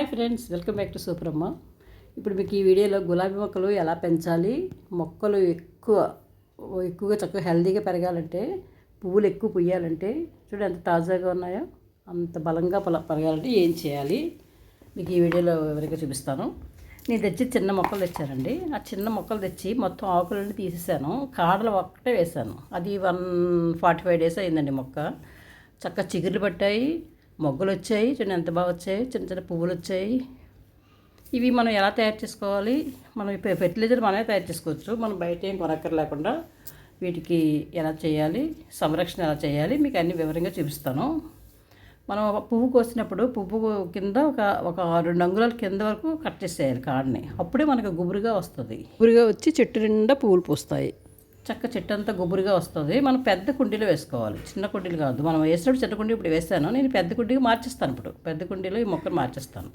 Hi friends welcome back to సూపరమ్మ ఇప్పుడు మీకు ఈ వీడియోలో గులాబీ మొక్కలు ఎలా పెంచాలి మొక్కలు ఎక్కువ ఎక్కువగా చక్కగా హెల్దీగా పెరగాలంటే పువ్వులు ఎక్కువ పుయ్యాలంటే చూడండి ఎంత తాజాగా ఉన్నాయో అంత బలంగా పల పెరగాలంటే ఏం చేయాలి మీకు ఈ వీడియోలో వివరంగా చూపిస్తాను. నేను తెచ్చి చిన్న మొక్కలు తెచ్చానండి. ఆ చిన్న మొక్కలు తెచ్చి మొత్తం ఆకులన్నీ తీసేసాను. కాడలు ఒక్కటే వేసాను. అది వన్ ఫార్టీ ఫైవ్ డేస్ అయిందండి మొక్క. చక్కగా చిగుర్లు పట్టాయి. మొగ్గలు వచ్చాయి చూడండి ఎంత బాగా వచ్చాయి చిన్న చిన్న పువ్వులు వచ్చాయి ఇవి మనం ఎలా తయారు చేసుకోవాలి? మనం ఫెర్టిలైజర్ మనమే తయారు చేసుకోవచ్చు. మనం బయట ఏం కొనక్కర్ లేకుండా వీటికి ఎలా చేయాలి? సంరక్షణ ఎలా చేయాలి? మీకు అన్ని వివరంగా చూపిస్తాను. మనం పువ్వు కోసినప్పుడు పువ్వు కింద ఒక ఒక రెండు అంగుళాల కింద వరకు కట్ చేసేయాలి కాడని. అప్పుడే మనకు గుబురుగా వస్తుంది. గుబురుగా వచ్చి చెట్టు నిండా పువ్వులు పూస్తాయి. చక్క చెట్టు అంతా గుబురుగా వస్తుంది. మనం పెద్ద కుండీలో వేసుకోవాలి. చిన్న కుండీలు కాదు మనం వేసినప్పుడు చిన్న కుండీ ఇప్పుడు వేసాను. నేను పెద్ద కుండీకి మార్చేస్తాను ఇప్పుడు. పెద్ద కుండీలో ఈ మొక్కను మార్చేస్తాను.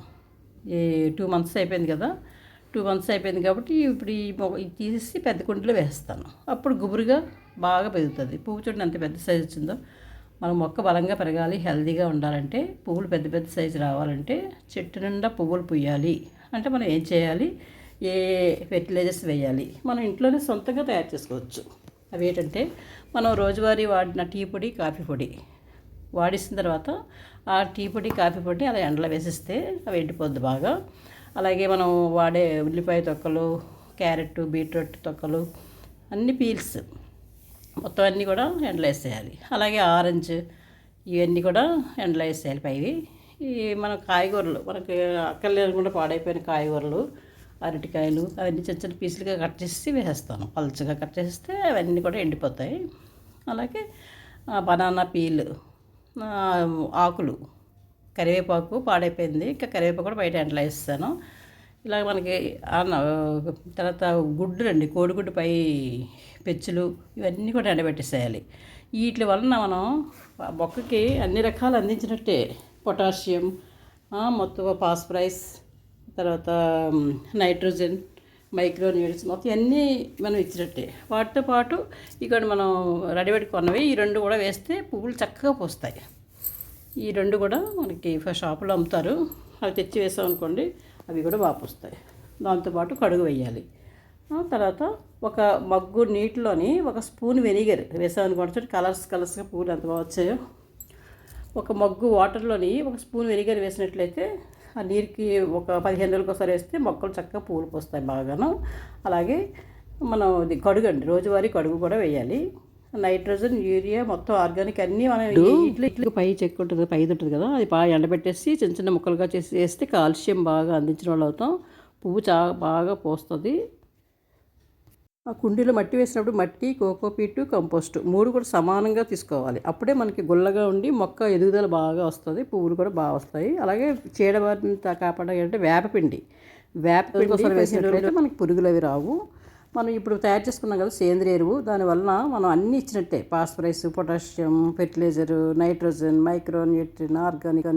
ఈ టూ మంత్స్ అయిపోయింది కదా. టూ మంత్స్ అయిపోయింది కాబట్టి ఇప్పుడు ఈ మొక్క తీసేసి పెద్ద కుండీలో వేస్తాను అప్పుడు గుబురుగా బాగా పెరుగుతుంది. పువ్వు చూడండి ఎంత పెద్ద సైజు వచ్చిందో. మనం మొక్క బలంగా పెరగాలి హెల్దీగా ఉండాలంటే పువ్వులు పెద్ద పెద్ద సైజు రావాలంటే చెట్టు నిండా పువ్వులు పుయ్యాలి అంటే మనం ఏం చేయాలి? ఏ ఫెర్టిలైజర్స్ వేయాలి? మనం ఇంట్లోనే సొంతంగా తయారు చేసుకోవచ్చు. అవి ఏంటంటే మనం రోజువారీ వాడిన టీ పొడి కాఫీ పొడి వాడిసిన తర్వాత ఆ టీ పొడి కాఫీ పొడి అలా ఎండలో వేసిస్తే అవి ఎండిపోద్ది బాగా. అలాగే మనం వాడే ఉల్లిపాయ తొక్కలు క్యారెట్ బీట్రూట్ తొక్కలు అన్ని పీల్స్ మొత్తం అన్నీ కూడా ఎండలో వేసేయాలి. అలాగే ఆరెంజ్ ఇవన్నీ కూడా ఎండలో వేసేయాలి పైవి. ఈ మన కాయగూరలు మనకి అక్కర్లేకుండా పాడైపోయిన కాయగూరలు అరటికాయలు అవన్నీ చిన్న చిన్న పీసులుగా కట్ చేసి వేసేస్తాను. పలుచగా కట్ చేస్తే అవన్నీ కూడా ఎండిపోతాయి. అలాగే బనానా పీల్ ఆకులు కరివేపాకు పాడైపోయింది. ఇంకా కరివేపాకు కూడా బయట ఎండలో వేస్తాను. ఇలా మనకి అన్న తర్వాత గుడ్డు అండి కోడిగుడ్డు పై పెచ్చులు ఇవన్నీ కూడా ఎండబెట్టేసేయాలి. వీటి వలన మనం మొక్కకి అన్ని రకాలు అందించినట్టే. పొటాషియం మొత్తం ఫాస్ఫరైస్ తర్వాత నైట్రోజన్ మైక్రో న్యూట్రిన్స్ మొత్తం అన్నీ మనం ఇచ్చినట్టే. వాటితో పాటు ఇక్కడ మనం రెడీమేడ్ కొన్నవి ఈ రెండు కూడా వేస్తే పువ్వులు చక్కగా పూస్తాయి. ఈ రెండు కూడా మనకి షాపులో అమ్ముతారు. అవి తెచ్చి వేసాం అనుకోండి అవి కూడా బాగా పూస్తాయి. దాంతోపాటు కడుగు వేయాలి. తర్వాత ఒక మగ్గు నీటిలోని ఒక స్పూన్ వెనిగర్ వేసాం అనుకోండి కలర్స్ కలర్స్గా పువ్వులు ఎంత బాగా వచ్చాయో. ఒక మగ్గు వాటర్లోని ఒక స్పూన్ వెనిగర్ వేసినట్లయితే ఆ నీరుకి ఒక పదిహేను రోజులకు ఒకసారి వేస్తే మొక్కలు చక్కగా పూలు పోస్తాయి బాగాను. అలాగే మనం ఇది కడుగు అండి రోజువారీ కడుగు కూడా వేయాలి. నైట్రోజన్ యూరియా మొత్తం ఆర్గానిక్ అన్నీ మనం ఇట్లా ఇట్లా పై చెక్కు ఉంటుంది పైది ఉంటుంది కదా అది బాగా ఎండబెట్టేసి చిన్న చిన్న ముక్కలుగా చేసి వేస్తే కాల్షియం బాగా అందించిన వాళ్ళు అవుతాం. పువ్వు చా బాగా పోస్తుంది. కుండీలో మట్టి వేసినప్పుడు మట్టి కోకోపీటు కంపోస్ట్ మూడు కూడా సమానంగా తీసుకోవాలి. అప్పుడే మనకి గుల్లగా ఉండి మొక్క ఎదుగుదల బాగా వస్తుంది పువ్వులు కూడా బాగా వస్తాయి. అలాగే చీడబారిన కాపాడాలంటే వేపపిండి వేపపిండి కోసం వేసినట్లయితే మనకి పురుగులు అవి రావు. మనం ఇప్పుడు తయారు చేసుకున్నాం కదా సేంద్రియ ఎరువు దానివల్ల మనం అన్నీ ఇచ్చినట్టే. Phosphorus potassium fertilizer nitrogen micro nutrient organic